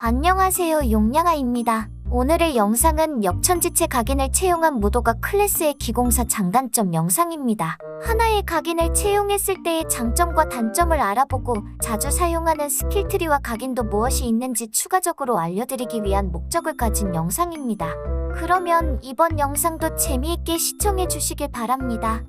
안녕하세요 용량아입니다. 오늘의 영상은 역천지체 각인을 채용한 무도가 클래스의 기공사 장단점 영상입니다. 하나의 각인을 채용했을 때의 장점과 단점을 알아보고 자주 사용하는 스킬트리와 각인도 무엇이 있는지 추가적으로 알려드리기 위한 목적을 가진 영상입니다. 그러면 이번 영상도 재미있게 시청해 주시길 바랍니다.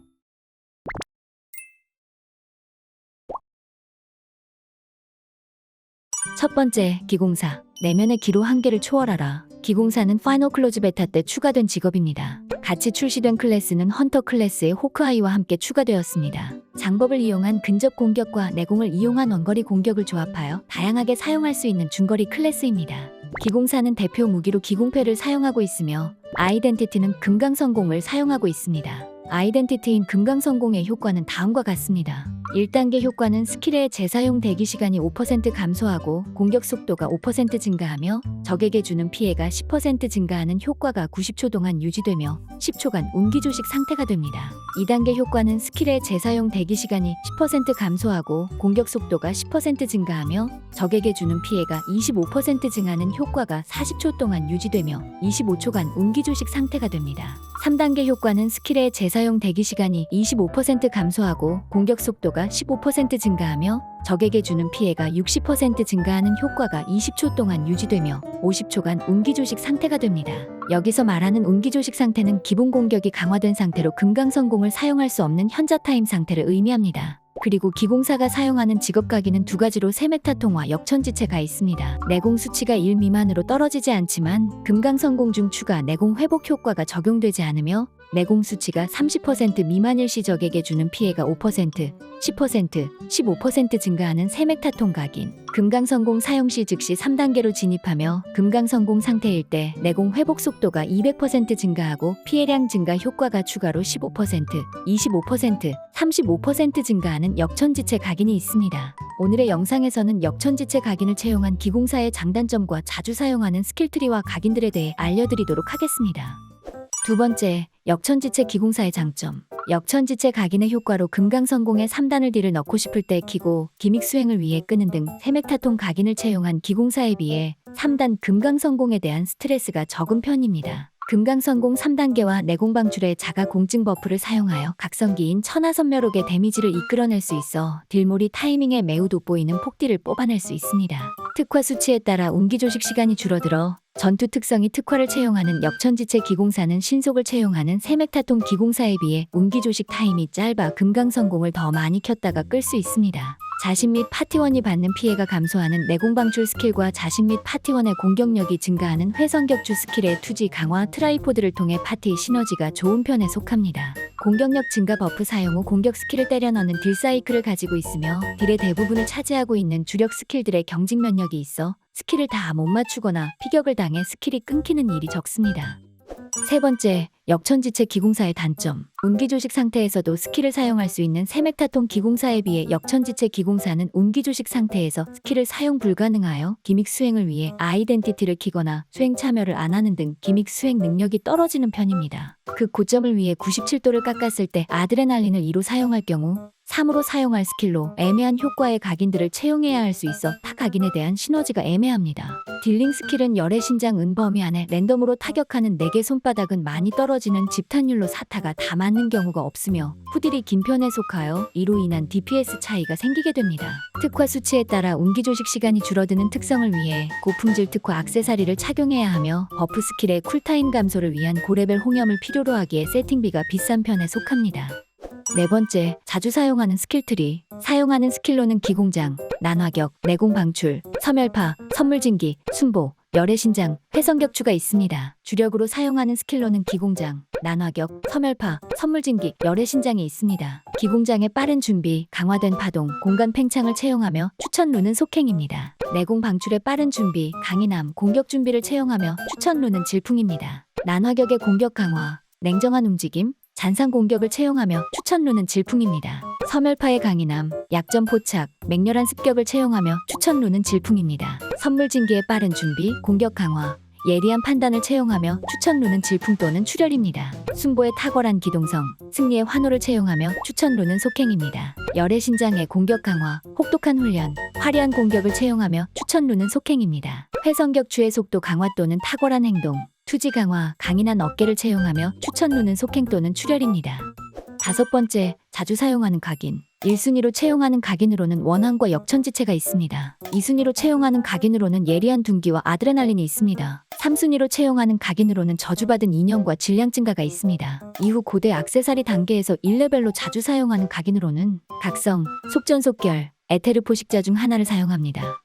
첫 번째, 기공사. 내면의 기로 한계를 초월하라. 기공사는 파이널 클로즈 베타 때 추가된 직업입니다. 같이 출시된 클래스는 헌터 클래스의 호크아이와 함께 추가되었습니다. 장법을 이용한 근접 공격과 내공을 이용한 원거리 공격을 조합하여 다양하게 사용할 수 있는 중거리 클래스입니다. 기공사는 대표 무기로 기공패를 사용하고 있으며 아이덴티티는 금강성공을 사용하고 있습니다. 아이덴티티인 금강성공의 효과는 다음과 같습니다. 1단계 효과는 스킬의 재사용 대기 시간이 5% 감소하고 공격 속도가 5% 증가하며 적에게 주는 피해가 10% 증가하는 효과가 90초 동안 유지되며 10초간 운기조식 상태가 됩니다. 2단계 효과는 스킬의 재사용 대기 시간이 10% 감소하고 공격 속도가 10% 증가하며 적에게 주는 피해가 25% 증하는 효과가 40초 동안 유지되며 25초간 운기조식 상태가 됩니다. 3단계 효과는 스킬의 재사용 대기 시간이 25% 감소하고 공격 속도가 15% 증가하며 적에게 주는 피해가 60% 증가하는 효과가 20초 동안 유지되며 50초간 운기조식 상태가 됩니다. 여기서 말하는 운기조식 상태는 기본 공격이 강화된 상태로 금강성공을 사용할 수 없는 현자 타임 상태를 의미합니다. 그리고 기공사가 사용하는 직업가기는 두 가지로 세메타통과 역천지체가 있습니다. 내공 수치가 1 미만으로 떨어지지 않지만 금강성공 중 추가 내공 회복 효과가 적용되지 않으며 내공 수치가 30% 미만일 시 적에게 주는 피해가 5%, 10%, 15% 증가하는 세메타통 각인. 금강성공 사용 시 즉시 3단계로 진입하며 금강성공 상태일 때 내공 회복 속도가 200% 증가하고 피해량 증가 효과가 추가로 15%, 25%, 35% 증가하는 역천지체 각인이 있습니다. 오늘의 영상에서는 역천지체 각인을 채용한 기공사의 장단점과 자주 사용하는 스킬트리와 각인들에 대해 알려드리도록 하겠습니다. 두 번째, 역천지체 기공사의 장점. 역천지체 각인의 효과로 금강성공에 3단을 딜을 넣고 싶을 때 키고 기믹 수행을 위해 끄는 등 세맥타통 각인을 채용한 기공사에 비해 3단 금강성공에 대한 스트레스가 적은 편입니다. 금강성공 3단계와 내공방출의 자가 공증 버프를 사용하여 각성기인 천하선멸옥의 데미지를 이끌어낼 수 있어 딜몰이 타이밍에 매우 돋보이는 폭딜을 뽑아낼 수 있습니다. 특화 수치에 따라 운기조식 시간이 줄어들어 전투 특성이 특화를 채용하는 역천지체 기공사는 신속을 채용하는 세맥타통 기공사에 비해 운기조식 타임이 짧아 금강성공을 더 많이 켰다가 끌 수 있습니다. 자신 및 파티원이 받는 피해가 감소하는 내공방출 스킬과 자신 및 파티원의 공격력이 증가하는 회선격주 스킬의 투지 강화 트라이포드를 통해 파티 시너지가 좋은 편에 속합니다. 공격력 증가 버프 사용 후 공격 스킬을 때려 넣는 딜 사이클을 가지고 있으며 딜의 대부분을 차지하고 있는 주력 스킬들의 경직 면역이 있어 스킬을 다 못 맞추거나 피격을 당해 스킬이 끊기는 일이 적습니다. 세 번째, 역천지체 기공사의 단점. 운기조식 상태에서도 스킬을 사용할 수 있는 세맥타통 기공사에 비해 역천지체 기공사는 운기조식 상태에서 스킬을 사용 불가능하여 기믹 수행을 위해 아이덴티티를 키거나 수행 참여를 안 하는 등 기믹 수행 능력이 떨어지는 편입니다. 그 고점을 위해 97도를 깎았을 때 아드레날린을 2로 사용할 경우 3으로 사용할 스킬로 애매한 효과의 각인들을 채용해야 할 수 있어 타 각인에 대한 시너지가 애매합니다. 딜링 스킬은 열의 신장 은 범위 안에 랜덤으로 타격하는 4개 손바닥은 많이 떨어지는 집탄율로 사타가 다 맞는 경우가 없으며 후딜이 긴 편에 속하여 이로 인한 DPS 차이가 생기게 됩니다. 특화 수치에 따라 운기 조식 시간이 줄어드는 특성을 위해 고품질 특화 악세사리를 착용해야 하며 버프 스킬의 쿨타임 감소를 위한 고레벨 홍염을 필요로 하기에 세팅비가 비싼 편에 속합니다. 네 번째, 자주 사용하는 스킬 트리. 사용하는 스킬로는 기공장, 난화격, 내공 방출, 섬멸파, 선물진기, 순보, 열의 신장, 회성격추가 있습니다. 주력으로 사용하는 스킬로는 기공장, 난화격, 섬멸파, 선물진기, 열의 신장이 있습니다. 기공장의 빠른 준비, 강화된 파동, 공간 팽창을 채용하며 추천 루는 속행입니다. 내공 방출의 빠른 준비, 강인함, 공격 준비를 채용하며 추천 루는 질풍입니다. 난화격의 공격 강화, 냉정한 움직임, 잔상 공격을 채용하며 추천루는 질풍입니다. 섬멸파의 강인함, 약점 포착, 맹렬한 습격을 채용하며 추천루는 질풍입니다. 선물진기의 빠른 준비, 공격 강화, 예리한 판단을 채용하며 추천루는 질풍 또는 출혈입니다. 순보의 탁월한 기동성, 승리의 환호를 채용하며 추천루는 속행입니다. 열의 신장의 공격 강화, 혹독한 훈련, 화려한 공격을 채용하며 추천루는 속행입니다. 회선 격추의 속도 강화 또는 탁월한 행동, 투지 강화, 강인한 어깨를 채용하며 추천루는 속행 또는 출혈입니다. 다섯 번째, 자주 사용하는 각인. 1순위로 채용하는 각인으로는 원한과 역천지체가 있습니다. 2순위로 채용하는 각인으로는 예리한 둔기와 아드레날린이 있습니다. 3순위로 채용하는 각인으로는 저주받은 인형과 질량 증가가 있습니다. 이후 고대 악세사리 단계에서 1레벨로 자주 사용하는 각인으로는 각성, 속전속결, 에테르 포식자 중 하나를 사용합니다.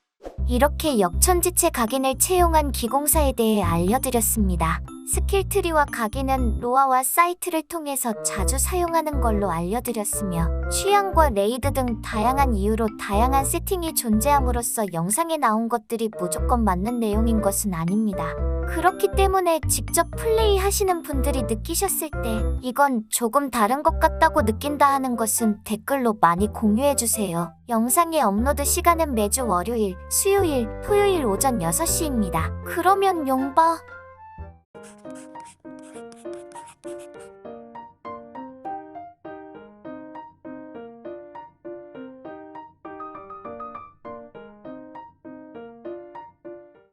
이렇게 역천지체 각인을 채용한 기공사에 대해 알려드렸습니다. 스킬 트리와 각인은 로아와 사이트를 통해서 자주 사용하는 걸로 알려드렸으며 취향과 레이드 등 다양한 이유로 다양한 세팅이 존재함으로써 영상에 나온 것들이 무조건 맞는 내용인 것은 아닙니다. 그렇기 때문에 직접 플레이 하시는 분들이 느끼셨을 때 이건 조금 다른 것 같다고 느낀다 하는 것은 댓글로 많이 공유해주세요. 영상의 업로드 시간은 매주 월요일, 수요일, 토요일 오전 6시입니다. 그러면 용봐.